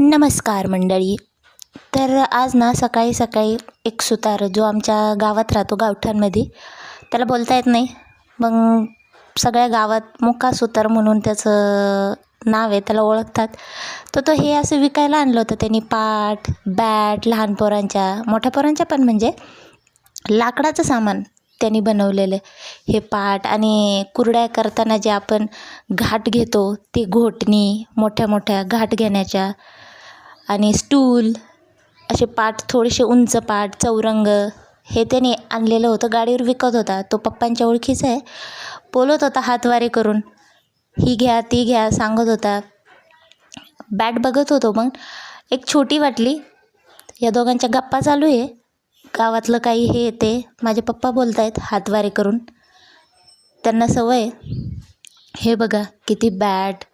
नमस्कार मंडळी. तर आज ना सकाळी सकाळी एक सुतार जो आमच्या गावात राहतो गावठ्यांमध्ये त्याला बोलता येत नाही. मग सगळ्या गावात मुका सुतार म्हणून त्याचं नाव आहे त्याला ओळखतात. तर तो हे असं विकायला आणलं होतं त्यांनी पाट बॅट लहान पोरांच्या मोठ्या पोरांच्या पण म्हणजे लाकडाचं सामान त्यांनी बनवलेलं हे पाट आणि कुरड्या करताना जे आपण घाट घेतो ते घोटणी मोठ्या मोठ्या घाट घेण्याच्या आणि स्टूल असे पाट थोडेसे उंच पाट चौरंग हे त्याने आणलेलं होतं. गाडीवर विकत होता. तो पप्पांच्या ओळखीचा आहे. बोलत होता हातवारे करून. ही घ्या ती घ्या सांगत होता. बॅट बघत होतो मग. एक छोटी वाटली. या दोघांच्या गप्पा चालू आहे. गावातलं काही हे येते माझे पप्पा बोलत आहेत हातवारे करून. त्यांना सवय हे बघा किती बॅट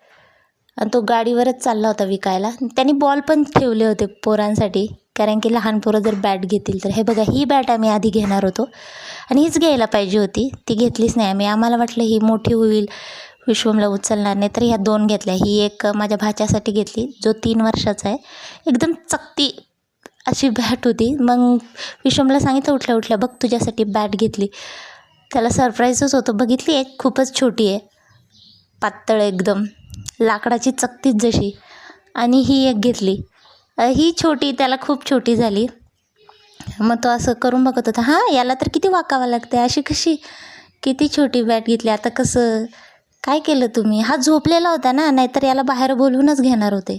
आणि तो गाडीवरच चालला होता विकायला. त्यांनी बॉल पण ठेवले होते पोरांसाठी. कारण की लहान पोरं जर बॅट घेतील तर. हे बघा ही बॅट आम्ही आधी घेणार होतो. आणि हीच घ्यायला पाहिजे होती. ती घेतलीच नाही आम्ही. आम्हाला वाटलं ही मोठी होईल विश्वमला उचलणार नाही. तर ह्या दोन घेतल्या. ही एक माझ्या भाच्यासाठी घेतली. जो तीन वर्षाचा आहे. एकदम चकती अशी बॅट होती. मग विश्वमला सांगितलं उठल्या उठल्या बघ तुझ्यासाठी बॅट घेतली. त्याला सरप्राईजच होतं. बघितली एक खूपच छोटी आहे. पातळ एकदम. लाकडाची चकतीच जशी. आणि ही एक घेतली. ही छोटी त्याला खूप छोटी झाली. मग तो असं करून बघत होता हां याला तर किती वाकावं लागते अशी कशी किती छोटी बॅट घेतली आता कसं काय केलं तुम्ही? हा झोपलेला होता ना नाहीतर याला बाहेर बोलवूनच घेणार होते.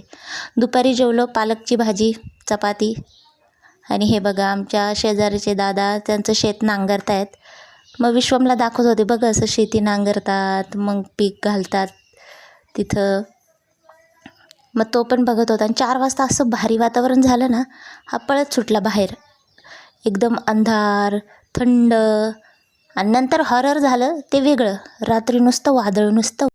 दुपारी जेवलो पालकची भाजी चपाती. आणि हे बघा आमच्या शेजारीचे दादा त्यांचं शेत नांगरतायत. मग विश्वमला दाखवत होते बघ असं शेती नांगरतात मग पीक घालतात. तिथं. मग तो पण बघत होता. आणि चार वाजता असं भारी वातावरण झालं ना हा पळत सुटला बाहेर. एकदम अंधार थंड. आणि नंतर हॉरर झालं ते वेगळं. रात्री नुसतं वादळ नुसतं